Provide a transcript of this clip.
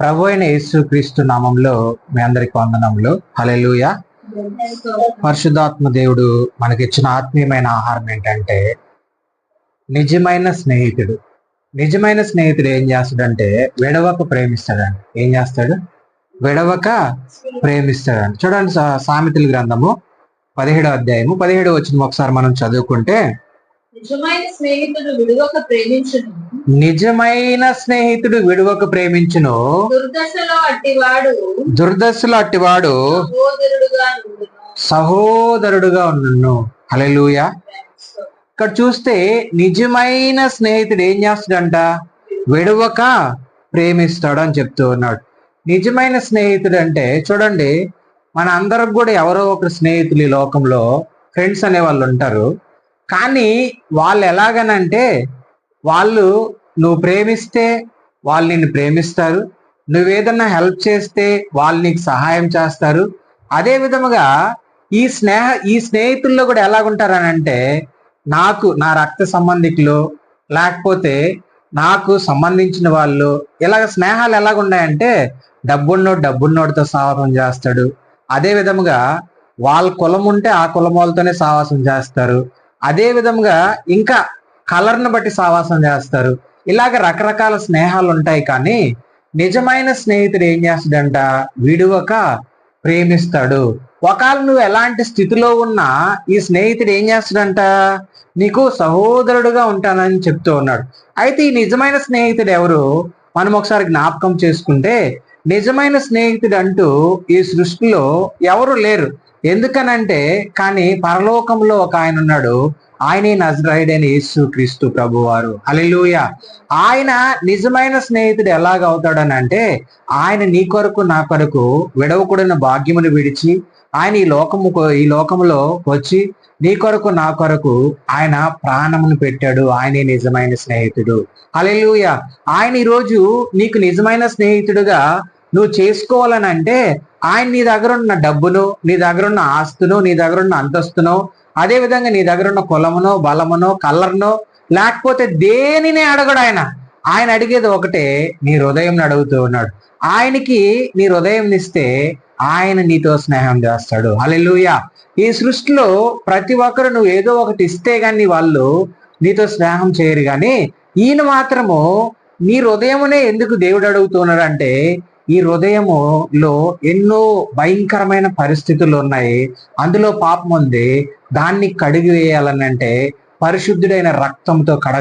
ప్రభు అయిన యేసు క్రీస్తు నామంలో మీ అందరికి వందనములు. హలెలుయ పరిశుద్ధాత్మ దేవుడు మనకిచ్చిన ఆత్మీయమైన ఆహారం ఏంటంటే నిజమైన స్నేహితుడు. నిజమైన స్నేహితుడు ఏం చేస్తాడంటే విడవక ప్రేమిస్తాడండి. ఏం చేస్తాడు? విడవక ప్రేమిస్తాడండి. చూడండి సామెతల గ్రంథము పదిహేడో అధ్యాయము పదిహేడు వచ్చిన ఒకసారి మనం చదువుకుంటే నిజమైన స్నేహితుడు విడవక ప్రేమించడం నిజమైన స్నేహితుడు విడువక ప్రేమించును. దుర్దశలో అట్టివాడు దుర్దశలు అట్టివాడు సహోదరుడుగా నుండును. సహోదరుడుగా ఉన్ను హల్లెలూయా. ఇక్కడ చూస్తే నిజమైన స్నేహితుడు ఏం చేస్తాడంట? విడవక ప్రేమిస్తాడు అని చెప్తూ ఉన్నాడు. నిజమైన స్నేహితుడు అంటే చూడండి మన అందరికి కూడా ఎవరో ఒక స్నేహితులు ఈ లోకంలో ఫ్రెండ్స్ అనే వాళ్ళు ఉంటారు. కానీ వాళ్ళు ఎలాగనంటే వాళ్ళు నువ్వు ప్రేమిస్తే వాళ్ళు నిన్ను ప్రేమిస్తారు. నువ్వేదన్నా హెల్ప్ చేస్తే వాళ్ళు నీకు సహాయం చేస్తారు. అదే విధముగా ఈ స్నేహ ఈ స్నేహితుల్లో కూడా ఎలాగుంటారనంటే నాకు నా రక్త సంబంధికులు లేకపోతే నాకు సంబంధించిన వాళ్ళు ఇలాగ స్నేహాలు ఎలాగున్నాయంటే డబ్బున్నోడు డబ్బున్నోడితో సావాసం చేస్తాడు. అదే విధముగా వాళ్ళ కులం ఉంటే ఆ కులం వాళ్ళతోనే సావాసం చేస్తారు. అదే విధముగా ఇంకా కలర్ను బట్టి సావాసం చేస్తారు. ఇలాగ రకరకాల స్నేహాలు ఉంటాయి కానీ నిజమైన స్నేహితుడు ఏం చేస్తాడంట? విడువక ప్రేమిస్తాడు. ఒకవేళ నువ్వు ఎలాంటి స్థితిలో ఉన్నా ఈ స్నేహితుడు ఏం చేస్తాడంట? నీకు సహోదరుడుగా ఉంటానని చెప్తూ ఉన్నాడు. అయితే ఈ నిజమైన స్నేహితుడు ఎవరు? మనం ఒకసారి జ్ఞాపకం చేసుకుంటే నిజమైన స్నేహితుడు అంటూ ఈ సృష్టిలో ఎవరు లేరు. ఎందుకనంటే కానీ పరలోకంలో ఒక ఆయన ఉన్నాడు. ఆయనే నజరైడైన యేసు క్రీస్తు ప్రభువారు. అలెలుయ ఆయన నిజమైన స్నేహితుడు ఎలాగ అవుతాడని అంటే ఆయన నీ కొరకు నా కొరకు విడవకూడిన భాగ్యమును విడిచి ఆయన ఈ లోకము ఈ లోకములో వచ్చి నీ కొరకు నా కొరకు ఆయన ప్రాణమును పెట్టాడు. ఆయనే నిజమైన స్నేహితుడు. అలెలుయ ఆయన ఈరోజు నీకు నిజమైన స్నేహితుడుగా నువ్వు చేసుకోవాలని అంటే ఆయన నీ దగ్గర ఉన్న డబ్బును నీ దగ్గర ఉన్న ఆస్తును నీ దగ్గర ఉన్న అంతస్తును అదే విధంగా నీ దగ్గర ఉన్న కులమునో బలమునో కలర్నో లేకపోతే దేనిని అడగడు ఆయన? ఆయన అడిగేది ఒకటే నీ హృదయం అడుగుతూ ఉన్నాడు. ఆయనకి నీ హృదయం ఇస్తే ఆయన నీతో స్నేహం చేస్తాడు. అలెలుయా ఈ సృష్టిలో ప్రతి ఒక్కరు నువ్వు ఏదో ఒకటి ఇస్తే గాని వాళ్ళు నీతో స్నేహం చేయరు కానీ ఈయన మాత్రము నీ హృదయమునే ఎందుకు దేవుడు అడుగుతున్నాడు అంటే ఈ హృదయములో ఎన్నో భయంకరమైన పరిస్థితులు ఉన్నాయి. అందులో పాపం ఉంది. దాన్ని కడిగి వేయాలనంటే పరిశుద్ధుడైన రక్తంతో కడగ